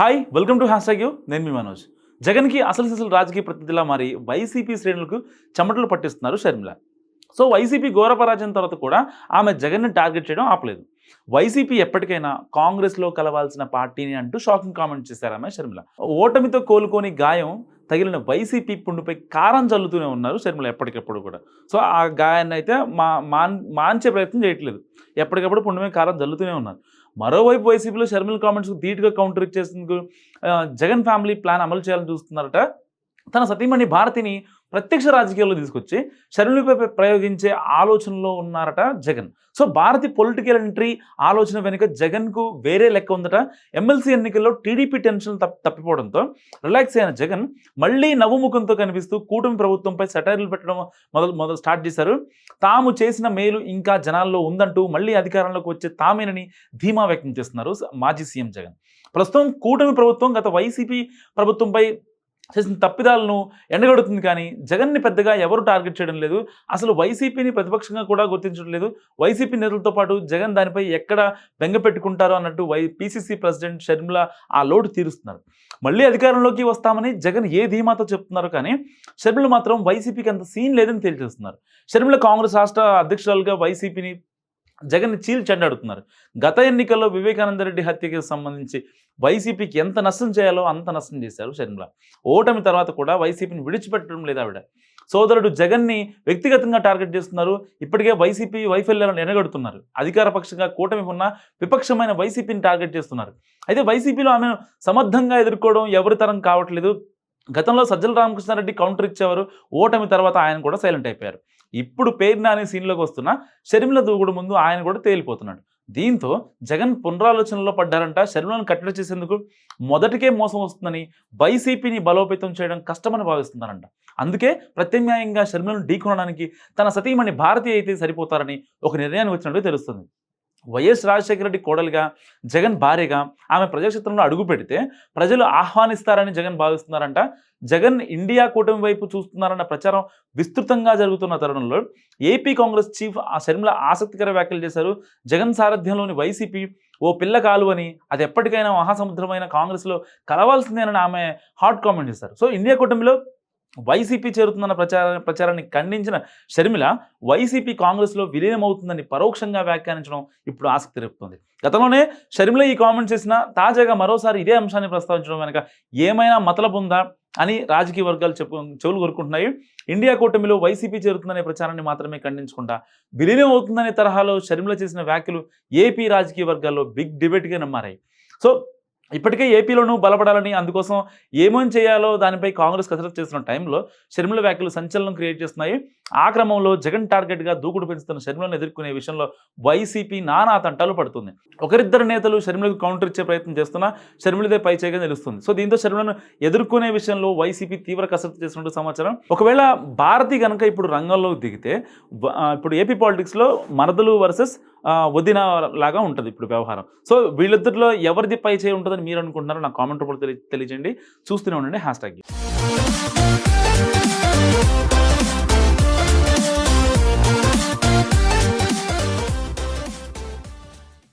Hi welcome to hash you నేను మీ మనోజ్. జగన్కి అసలు సిసలు రాజకీయ ప్రతినిధిలా మారి వైసీపీ శ్రేణులకు చెమటలు పట్టిస్తున్నారు షర్మిల. సో వైసీపీ ఘోర పరాజయం తర్వాత కూడా ఆమె జగన్ని టార్గెట్ చేయడం ఆపలేదు. వైసీపీ ఎప్పటికైనా కాంగ్రెస్లో కలవాల్సిన పార్టీని అంటూ షాకింగ్ కామెంట్ చేశారు ఆమె షర్మిల. ఓటమితో కోలుకొని గాయం తగిలిన వైసీపీ పుండుపై కారం చల్లుతూనే ఉన్నారు షర్మిల ఎప్పటికప్పుడు కూడా. సో ఆ గాయాన్ని అయితే మా మాన్ మాంచే ప్రయత్నం చేయట్లేదు. ఎప్పటికప్పుడు పుండు కారం చల్లుతూనే ఉన్నారు. మరోవైపు వైసీపీలో షర్మిల్ కామెంట్స్ ధీటుగా కౌంటర్ ఇచ్చేసేందుకు జగన్ ఫ్యామిలీ ప్లాన్ అమలు చేయాలని చూస్తున్నారట. తన సతీమణి భారతిని ప్రత్యక్ష రాజకీయాల్లో తీసుకొచ్చి షర్మిలపై ప్రయోగించే ఆలోచనలో ఉన్నారట Jagan. So Bharathi political entry ఆలోచన వెనుక జగన్కు వేరే లెక్క ఉందట. ఎమ్మెల్సీ ఎన్నికల్లో టీడీపీ టెన్షన్ తప్ప తప్పిపోవడంతో రిలాక్స్ అయిన జగన్ మళ్ళీ నవ్వుముఖంతో కనిపిస్తూ కూటమి ప్రభుత్వంపై సెటైర్లు పెట్టడం మొదలు మొదలు స్టార్ట్ చేశారు. తాము చేసిన మేలు ఇంకా జనాల్లో ఉందంటూ మళ్ళీ అధికారంలోకి వచ్చే తామేనని ధీమా వ్యక్తం చేస్తున్నారు మాజీ సీఎం జగన్. ప్రస్తుతం కూటమి ప్రభుత్వం గత వైసీపీ ప్రభుత్వంపై చేసిన తప్పిదాలను ఎండగడుతుంది కానీ జగన్ని పెద్దగా ఎవరు టార్గెట్ చేయడం లేదు. అసలు వైసీపీని ప్రతిపక్షంగా కూడా గుర్తించడం లేదు. వైసీపీ నేతలతో పాటు జగన్ దానిపై ఎక్కడ బెంగ పెట్టుకుంటారో అన్నట్టు వై పీసీసీ ప్రెసిడెంట్ షర్మిల ఆ లోటు తీరుస్తున్నారు. మళ్ళీ అధికారంలోకి వస్తామని జగన్ ఏ ధీమాతో చెప్తున్నారు కానీ షర్మిల మాత్రం వైసీపీకి అంత సీన్ లేదని తెలియజేస్తున్నారు షర్మిల కాంగ్రెస్ రాష్ట్ర అధ్యక్షురాలుగా వైసీపీని జగన్ చీల్ చెండాడుతున్నారు గత ఎన్నికల్లో వివేకానంద రెడ్డి హత్యకి సంబంధించి వైసీపీకి ఎంత నష్టం చేయాలో అంత నష్టం చేశారు షర్మిల. ఓటమి తర్వాత కూడా వైసీపీని విడిచిపెట్టడం లేదు ఆవిడ. సోదరుడు జగన్ని వ్యక్తిగతంగా టార్గెట్ చేస్తున్నారు. ఇప్పటికే వైసీపీ వైఫల్యాలను ఎనగడుతున్నారు. అధికార పక్షంగా కూటమి ఉన్న విపక్షమైన వైసీపీని టార్గెట్ చేస్తున్నారు. అయితే వైసీపీలో ఆమెను సమర్థంగా ఎదుర్కోవడం ఎవరి తరం కావట్లేదు. గతంలో సజ్జల రామకృష్ణారెడ్డి కౌంటర్ ఇచ్చేవారు. ఓటమి తర్వాత ఆయన కూడా సైలెంట్ అయిపోయారు. ఇప్పుడు పేరు నాని సీన్లోకి వస్తున్న షర్మిల దూకుడు ముందు ఆయన కూడా తేలిపోతున్నాడు. దీంతో జగన్ పునరాలోచనలో పడ్డారంట. షర్మిలను కట్టడి చేసేందుకు మొదటికే మోసం వస్తుందని వైసీపీని బలోపేతం చేయడం కష్టమని భావిస్తున్నారంట. అందుకే ప్రత్యామ్నాయంగా షర్మిలను ఢీకొనడానికి తన సతీమణి భారతీయ అయితే సరిపోతారని ఒక నిర్ణయానికి వచ్చినట్టు తెలుస్తుంది. వైఎస్ రాజశేఖర రెడ్డి కోడలుగా జగన్ భార్యగా ఆమె ప్రజాక్షేత్రంలో అడుగు పెడితే ప్రజలు ఆహ్వానిస్తారని జగన్ భావిస్తున్నారంట. జగన్ ఇండియా కూటమి వైపు చూస్తున్నారన్న ప్రచారం విస్తృతంగా జరుగుతున్న తరుణంలో ఏపీ కాంగ్రెస్ చీఫ్ ఆ షర్మిల ఆసక్తికర వ్యాఖ్యలు చేశారు. జగన్ సారథ్యంలోని వైసీపీ ఓ పిల్ల కాలువని అది ఎప్పటికైనా మహాసముద్రమైన కాంగ్రెస్లో కలవాల్సిందేనని ఆమె హాట్ కామెంట్ చేశారు. సో ఇండియా కూటమిలో వైసీపీ చేరుతుందన్న ప్రచార ప్రచారాన్ని ఖండించిన షర్మిల వైసీపీ కాంగ్రెస్లో విలీనమవుతుందని పరోక్షంగా వ్యాఖ్యానించడం ఇప్పుడు ఆసక్తి రేపుతుంది. గతంలోనే షర్మిల ఈ కామెంట్ చేసిన తాజాగా మరోసారి ఇదే అంశాన్ని ప్రస్తావించడం వెనుక ఏమైనా మతలబు ఉందా అని రాజకీయ వర్గాలు చెప్పు చెవులు కోరుకుంటున్నాయి. ఇండియా కూటమిలో వైసీపీ చేరుతుందనే ప్రచారాన్ని మాత్రమే ఖండించకుండా విలీనం అవుతుందనే తరహాలో షర్మిల చేసిన వ్యాఖ్యలు ఏపీ రాజకీయ వర్గాల్లో బిగ్ డిబేట్గా నమ్మారాయి. సో ఇప్పటికే ఏపీలోనూ బలపడాలని అందుకోసం ఏమేం చేయాలో దానిపై కాంగ్రెస్ కసరత్తు చేస్తున్న టైంలో షర్మిల వ్యాఖ్యలు సంచలనం క్రియేట్ చేస్తున్నాయి. ఆ క్రమంలో జగన్ టార్గెట్గా దూకుడు పెంచుతున్న షర్మిలను ఎదుర్కొనే విషయంలో వైసీపీ నానా తంటాలు పడుతుంది. ఒకరిద్దరు నేతలు షర్మిలకు కౌంటర్ ఇచ్చే ప్రయత్నం చేస్తున్నా షర్మిలదే పై చేయగా తెలుస్తుంది సో దీంతో షర్మిలను ఎదుర్కొనే విషయంలో వైసీపీ తీవ్ర కసరత్తు చేస్తున్నట్టు సమాచారం. ఒకవేళ భారతి కనుక ఇప్పుడు రంగంలో దిగితే ఇప్పుడు ఏపీ పాలిటిక్స్లో మరదలు వర్సెస్ వదిన లాగా ఉంటుంది ఇప్పుడు వ్యవహారం. సో వీళ్ళిద్దరిలో ఎవరిది పై చేయి ఉంటుందని మీరు అనుకుంటున్నారో నా కామెంట్ రూపంలో తెలియ తెలియజేయండి. చూస్తూనే ఉండండి హ్యాష్ ట్యాగ్